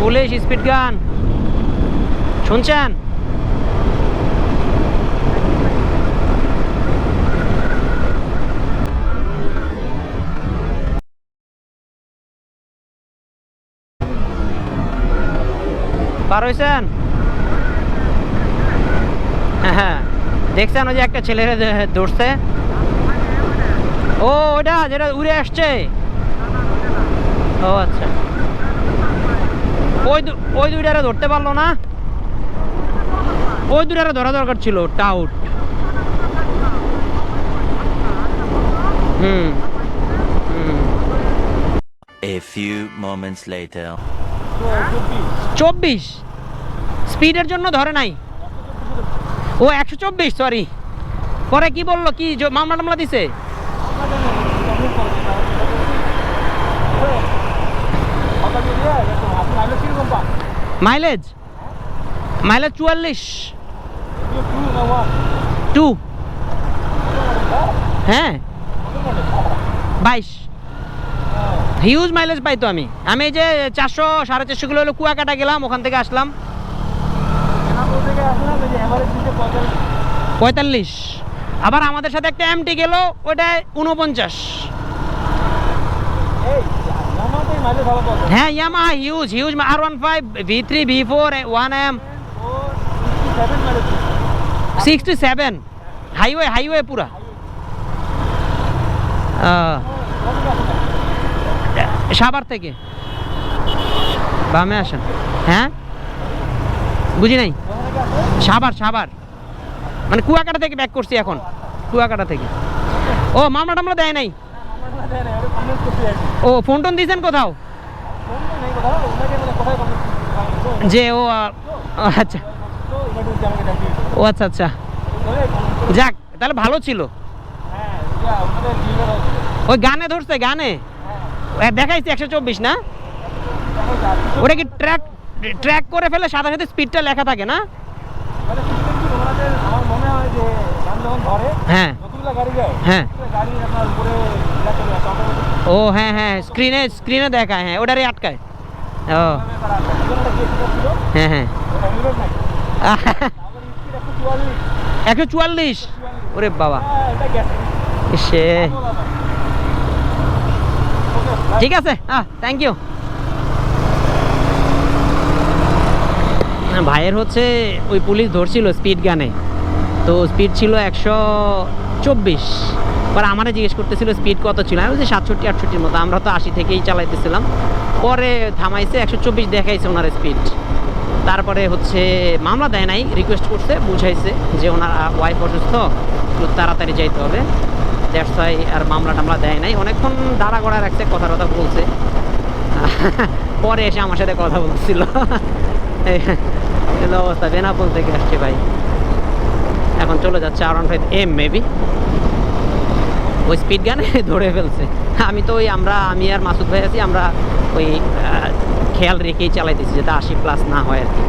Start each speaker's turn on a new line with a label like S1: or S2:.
S1: Police, speed গান। শুনছেন? পার হয়েছেন হ্যাঁ দেখছেন ওই যে একটা ছেলে দৌড়ছে? ও ওটা যেটা উড়ে আসছে। ও আচ্ছা। ওই ওই দুইটারে ধরতে পারল না। ওই দুইটারে ধরা দরকার ছিল টাউট হুম হুম।
S2: A few moments later.
S1: চব্বিশ। স্পিডের জন্য ধরে নাই। ও একশো চব্বিশ সরি পরে কি বলল? কি মামলা টামলা দিছে? মাইলেজ মাইলেজ চুয়াল্লিশ। টু হ্যাঁ। বাইশ। হিউজ মাইলেজ পাই তো আমি। আমি এই যে চারশো, সাড়ে চারশো কিলো হলো কুয়াকাটা গেলাম, ওখান থেকে আসলাম। পঁয়তাল্লিশ। আবার আমাদের সাথে একটা এমটি গেল, ওটায় উনপঞ্চাশ হ্যাঁ Yamaha huge huge R one five V three V four one M sixty seven highway highway পুরা। সাভার থেকে। বামে আসেন। হ্যাঁ? বুঝি নাই? সাভার সাভার। মানে কুয়াকাটা থেকে ব্যাক করছি এখন। কুয়াকাটা থেকে। ও মামলা টামলা দেয় নাই? ও ফোন টোন দিয়েছেন কোথাও? যে ও আচ্ছা। ও আচ্ছা আচ্ছা। যাক তাহলে ভালো ছিল। ওই গানে ধরছে গানে? দেখাইছি একশো চব্বিশ না? ওটা কি ট্র্যাক ট্র্যাক করে ফেলে সাথে সাথে স্পিডটা লেখা থাকে না?
S3: মনে হয়
S1: হ্যাঁ। ও হ্যাঁ হ্যাঁ স্ক্রিনে স্ক্রিনে দেখায় হ্যাঁ ওটারই আটকায়। ও। হ্যাঁ হ্যাঁ।
S3: একশো চুয়াল্লিশ।
S1: ওরে বাবা। সে ঠিক আছে হ্যাঁ থ্যাংক ইউ ভাইয়ের হচ্ছে ওই পুলিশ ধরছিল স্পিড গানে তো স্পিড ছিল একশো চব্বিশ। পরে আমারে জিজ্ঞেস করতেছিল স্পিড কত ছিল? আমি বলছি, সাতষট্টি, আটষট্টির মতো। আমরা তো আশি থেকেই চালাইতেছিলাম। পরে থামাইছে, একশো চব্বিশ দেখাইছে ওনার স্পিড তারপরে হচ্ছে মামলা দেয় নাই রিকোয়েস্ট করছে, বুঝাইছে যে ওনার ওয়াইফ অসুস্থ, একটু তাড়াতাড়ি যাইতে হবে। দ্যাটস আর মামলা টামলা দেয় নাই। অনেকক্ষণ দাঁড়া করা রাখছে কথা কথা বলছে। পরে এসে আমার সাথে কথা বলছিল অবস্থা, বেনাপোল থেকে আসছে ভাই। এখন চলে যাচ্ছে আর ফাইভ এম মেবি ওই স্পিড গানে ধরে ফেলছে। আমি তো ওই আমরা, আমি আর মাসুদ ভাই আছি, আমরা ওই খেয়াল রেখেই চালাইতেছি, যাতে আশি প্লাস না হয় আর কি।